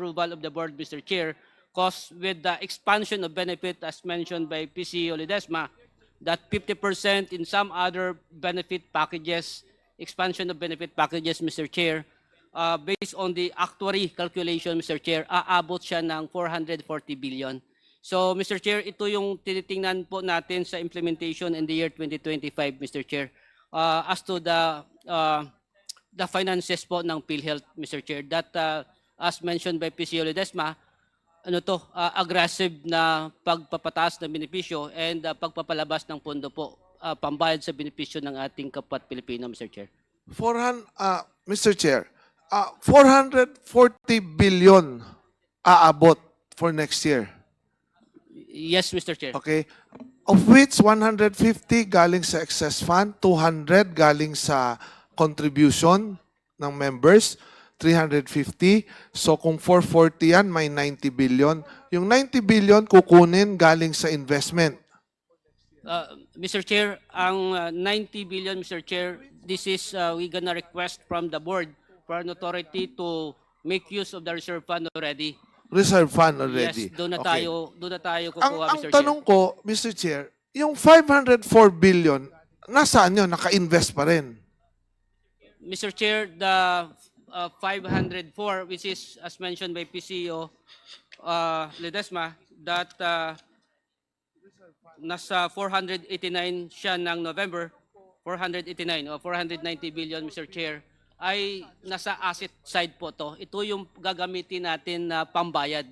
approval of the board, Mr. Chair, because with the expansion of benefit as mentioned by PCO Ledesma, that 50% in some other benefit packages, expansion of benefit packages, Mr. Chair, uh, based on the actuary calculation, Mr. Chair, aabot siya ng 440 billion. So, Mr. Chair, ito yung tinitingnan po natin sa implementation in the year 2025, Mr. Chair. Uh, as to the uh, the finances po ng PhilHealth, Mr. Chair, that uh, as mentioned by PCO Ledesma, ano to, uh, aggressive na pagpapataas ng benepisyo and uh, pagpapalabas ng pondo po uh, pambayad sa benepisyo ng ating kapat Pilipino, Mr. Chair. 400, uh, Mr. Chair, uh, 440 billion aabot for next year. Yes, Mr. Chair. Okay? Of which 150 galing sa excess fund, 200 galing sa contribution ng members, 350. So kung 440 yan, may 90 billion. Yung 90 billion kukunin galing sa investment. Uh, Mr. Chair, ang uh, 90 billion, Mr. Chair, this is, uh, we gonna request from the board for an authority to make use of the reserve fund already. Reserve fund already. Yes, doon na Okay. tayo, doon na tayo Ang, kukuha, ang Mr. Chair. tanong ko, Mr. Chair, yung 504 billion, nasaan yun? Naka-invest pa rin. Mr. Chair, the uh, 504, which is as mentioned by PCO uh, Ledesma, that uh, nasa 489 siya ng November, 489 o 490 billion, Mr. Chair, ay nasa asset side po to. Ito yung gagamitin natin na pambayad.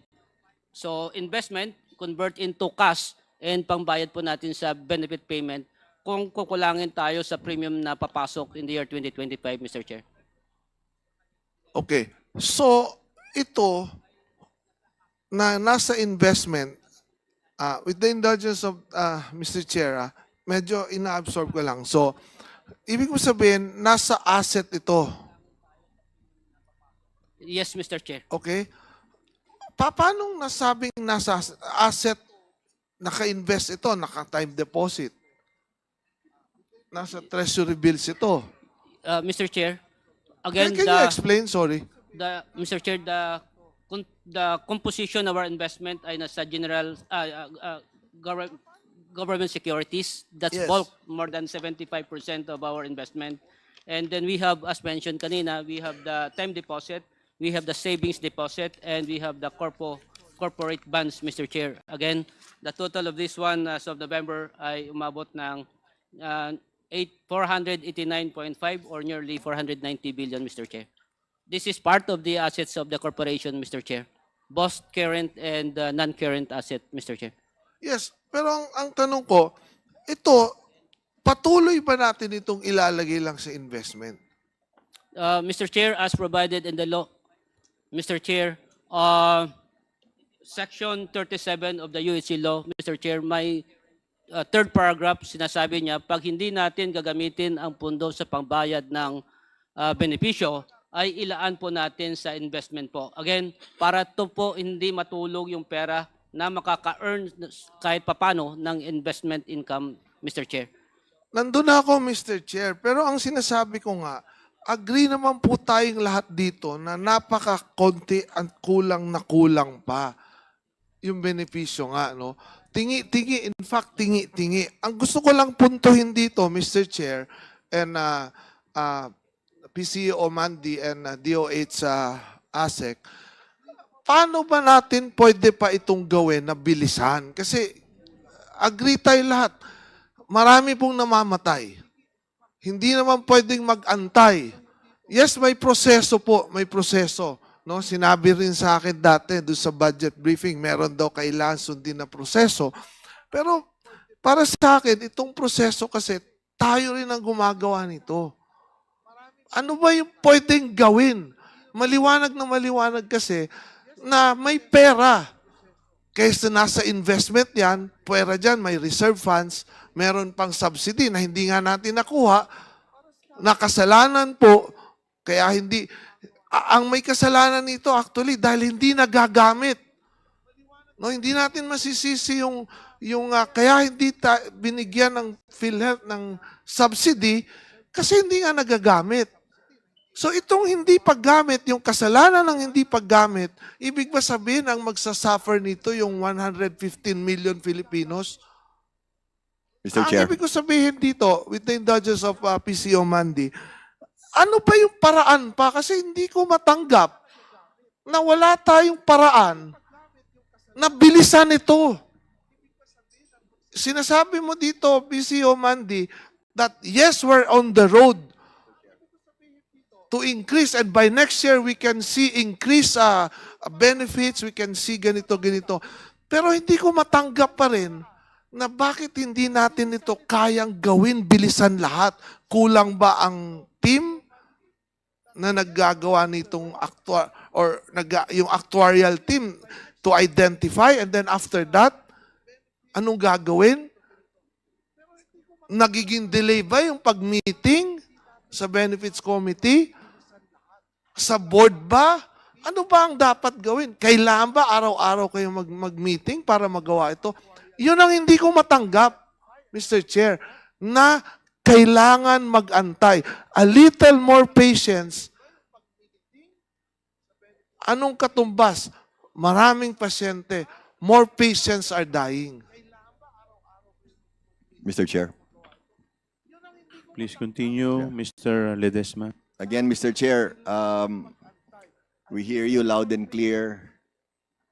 So investment, convert into cash and pambayad po natin sa benefit payment kung kukulangin tayo sa premium na papasok in the year 2025, Mr. Chair. Okay. So, ito, na nasa investment, ah, with the indulgence of ah, Mr. Chair, ah, medyo ina-absorb ko lang. So, ibig mo sabihin, nasa asset ito. Yes, Mr. Chair. Okay? Pa paano nasabing nasa asset, naka-invest ito, naka-time deposit? Nasa treasury bills ito. Uh, Mr. Chair, again, can you the, explain? Sorry. the, Mr. Chair, the, con- the composition of our investment ay nasa general uh, uh, uh, government, government securities. That's Yes. bulk, more than 75% of our investment. And then we have, as mentioned kanina, we have the time deposit, we have the savings deposit, and we have the corpo, corporate bonds, Mr. Chair. Again, the total of this one as of November ay umabot ng uh, 489.5 or nearly 490 billion, Mr. Chair. This is part of the assets of the corporation, Mr. Chair. Both current and uh, non-current asset, Mr. Chair. Yes, pero ang, ang tanong ko, ito, patuloy ba natin itong ilalagay lang sa investment? Uh, Mr. Chair, as provided in the law, Mr. Chair, uh, Section 37 of the UHC law, Mr. Chair, may uh, third paragraph sinasabi niya, pag hindi natin gagamitin ang pundo sa pangbayad ng uh, benepisyo, ay ilaan po natin sa investment po. Again, para to po hindi matulog yung pera na makaka-earn kahit papano ng investment income, Mr. Chair. Nandun na ako, Mr. Chair, pero ang sinasabi ko nga, agree naman po tayong lahat dito na napaka-konti at kulang na kulang pa yung benepisyo nga, no? Tingi-tingi, in fact, tingi-tingi. Ang gusto ko lang puntuhin dito, Mr. Chair, and uh, uh, PCO Mandy and uh, DOH uh, ASEC, paano ba natin pwede pa itong gawin na bilisan? Kasi agree tayo lahat. Marami pong namamatay. Hindi naman pwedeng mag-antay. Yes, may proseso po, may proseso. No, sinabi rin sa akin dati doon sa budget briefing, meron daw kailangan sundin na proseso. Pero para sa akin, itong proseso kasi tayo rin ang gumagawa nito. Ano ba yung pwedeng gawin? Maliwanag na maliwanag kasi na may pera. Kaysa nasa investment yan, pwera dyan, may reserve funds, meron pang subsidy na hindi nga natin nakuha, nakasalanan po, kaya hindi, ang may kasalanan nito actually dahil hindi nagagamit. No, hindi natin masisisi yung yung ah, kaya hindi ta, binigyan ng PhilHealth ng subsidy kasi hindi nga nagagamit. So itong hindi paggamit, yung kasalanan ng hindi paggamit, ibig ba sabihin ang magsasuffer nito yung 115 million Filipinos? Mr. Ang Chair. ibig ko sabihin dito, with the indulgence of uh, PCO Mandy, ano ba yung paraan pa? Kasi hindi ko matanggap na wala tayong paraan na bilisan ito. Sinasabi mo dito, PCO Mandy, that yes, we're on the road to increase and by next year we can see increase uh, benefits, we can see ganito, ganito. Pero hindi ko matanggap pa rin na bakit hindi natin ito kayang gawin bilisan lahat. Kulang ba ang team na naggagawa nitong actual or nag, yung actuarial team to identify and then after that, anong gagawin? Nagiging delay ba yung pag-meeting sa benefits committee? Sa board ba? Ano ba ang dapat gawin? Kailangan ba araw-araw kayo mag- mag-meeting para magawa ito? Yun ang hindi ko matanggap, Mr. Chair, na kailangan mag-antay. A little more patience. Anong katumbas? Maraming pasyente. More patients are dying. Mr. Chair. Please continue, Mr. Ledesma. Again, Mr. Chair, um, we hear you loud and clear.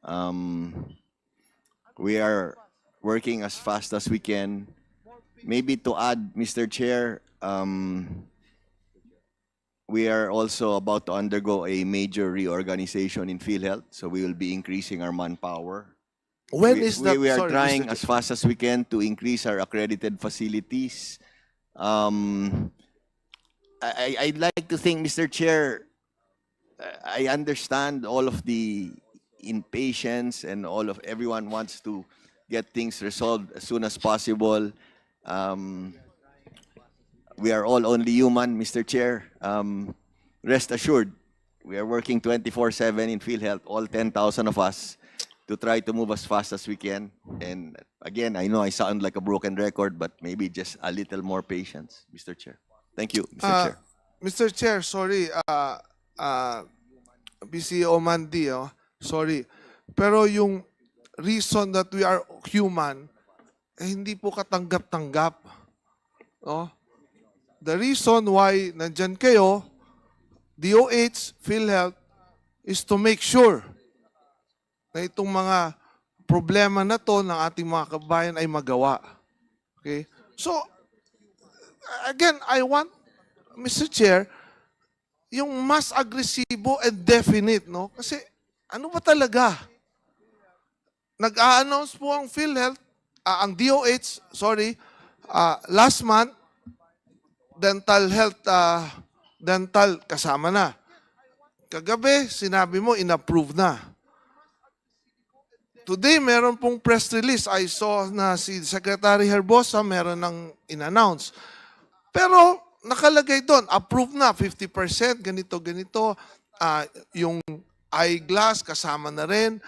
Um, we are working as fast as we can. Maybe to add, Mr. Chair, um, we are also about to undergo a major reorganization in PhilHealth, so we will be increasing our manpower. When we, is that? We are Sorry, trying Mr. as fast as we can to increase our accredited facilities. Um, I, I'd like to think, Mr. Chair, I I understand all of the impatience and all of everyone wants to get things resolved as soon as possible. Um, we are all only human, Mr. Chair. Um, rest assured, we are working 24/7 in PhilHealth, all 10,000 of us, to try to move as fast as we can. And again, I know I sound like a broken record, but maybe just a little more patience, Mr. Chair. Thank you, Mr. Ah, Chair. Mr. Chair, sorry, uh, uh, BCO Mandy, oh, sorry. Pero yung reason that we are human, eh, hindi po katanggap-tanggap. No? The reason why nandyan kayo, DOH, PhilHealth, is to make sure na itong mga problema na to ng ating mga kabayan ay magawa. Okay? So, again, I want Mr. Chair, yung mas agresibo and definite, no? Kasi ano ba talaga? Nag-a-announce po ang PhilHealth, ah, ang DOH, sorry, ah, last month, dental health, ah, dental kasama na. Kagabi, sinabi mo, inapprove na. Today, meron pong press release. I saw na si Secretary Herbosa meron ng in-announce. Pero nakalagay doon, approve na, 50%, ganito, ganito. Ah, yung eyeglass, kasama na rin.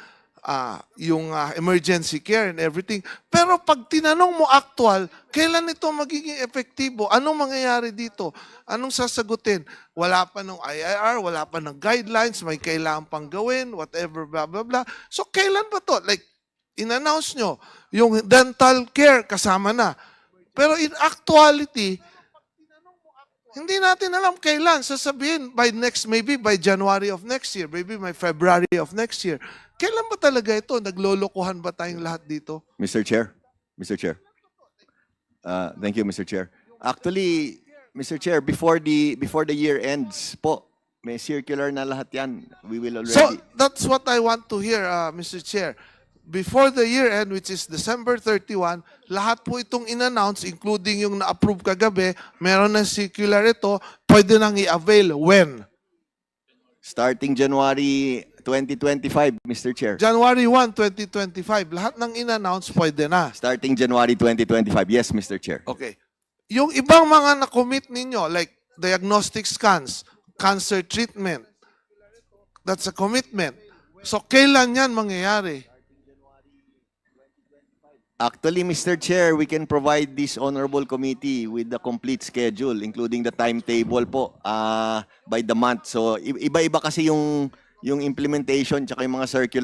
Ah, yung ah, emergency care and everything. Pero pag tinanong mo actual, kailan ito magiging epektibo? Anong mangyayari dito? Anong sasagutin? Wala pa ng IIR, wala pa ng guidelines, may kailangan pang gawin, whatever, blah, blah, blah. So, kailan ba to? Like, in-announce nyo, yung dental care kasama na. Pero in actuality, hindi natin alam kailan. Sasabihin by next, maybe by January of next year, maybe by February of next year. Kailan ba talaga ito? Naglolokohan ba tayong lahat dito? Mr. Chair, Mr. Chair. Uh, thank you, Mr. Chair. Actually, Mr. Chair, before the before the year ends po, may circular na lahat yan. We will already... So, that's what I want to hear, uh, Mr. Chair. Before the year end, which is December 31, lahat po itong in-announce, including yung na-approve kagabi, meron na circular ito, pwede nang i-avail. When? starting January 2025, Mr. Chair. January 1, 2025. Lahat ng in-announce, pwede na. Starting January 2025. Yes, Mr. Chair. Okay. Yung ibang mga na-commit ninyo, like diagnostic scans, cancer treatment, that's a commitment. So, kailan yan mangyayari? Actually, Mr. Chair, we can provide this honorable committee with the complete schedule, including the timetable po ah, by the month. So, iba-iba kasi yung yung implementation tsaka yung mga circular